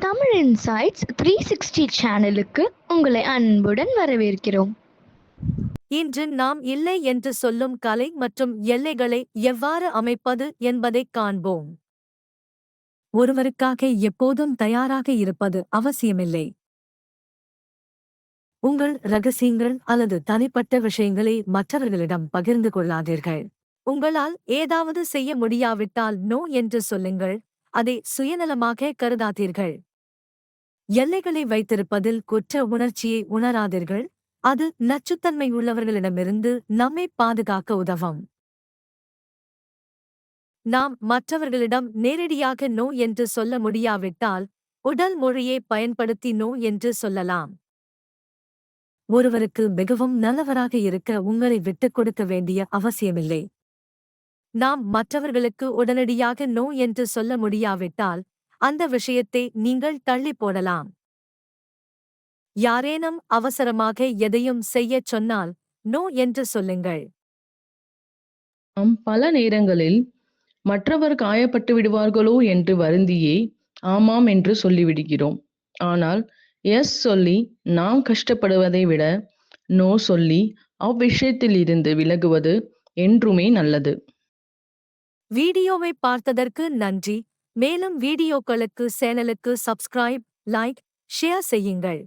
Tamil insights three sixty சேனலுக்கு உங்களை அன்புடன் வரவேற்கிறோம். இன்று நாம் இல்லை என்று சொல்லும் கலை மற்றும் எல்லைகளை எவ்வாறு அமைப்பது என்பதைக் காண்போம். ஒருவருக்காக எப்போதும் தயாராக இருப்பது அவசியமில்லை. உங்கள் ரகசியங்கள் அல்லது தனிப்பட்ட விஷயங்களை மற்றவர்களிடம் பகிர்ந்து கொள்ளாதீர்கள். உங்களால் ஏதாவது செய்ய முடியாவிட்டால் நோ என்று சொல்லுங்கள். அதை சுயநலமாக கருதாதீர்கள். எல்லைகளை வைத்திருப்பதில் குற்ற உணர்ச்சியை உணராதீர்கள். அது நச்சுத்தன்மை உள்ளவர்களிடமிருந்து நம்மை பாதுகாக்க உதவும். நாம் மற்றவர்களிடம் நேரடியாக நோ என்று சொல்ல முடியாவிட்டால் உடல் மொழியை பயன்படுத்தி நோ என்று சொல்லலாம். ஒருவருக்கு மிகவும் நல்லவராக இருக்க உங்களை விட்டுக் கொடுக்க வேண்டிய அவசியமில்லை. நாம் மற்றவர்களுக்கு உடனடியாக நோ என்று சொல்ல முடியாவிட்டால் அந்த விஷயத்தை நீங்கள் தள்ளி போடலாம். யாரேனும் அவசரமாக எதையும் செய்யச் சொன்னால் நோ என்று சொல்லுங்கள். நாம் பல நேரங்களில் மற்றவர் காயப்பட்டு விடுவார்களோ என்று வருந்தியே ஆமாம் என்று சொல்லிவிடுகிறோம். ஆனால் எஸ் சொல்லி நாம் கஷ்டப்படுவதை விட நோ சொல்லி அவ்விஷயத்தில் இருந்து விலகுவது என்றுமே நல்லது. வீடியோவை பார்த்ததற்கு நன்றி. மேலும் வீடியோக்களுக்கு சேனலுக்கு சப்ஸ்கிரைப் லைக் ஷேர் செய்யுங்கள்.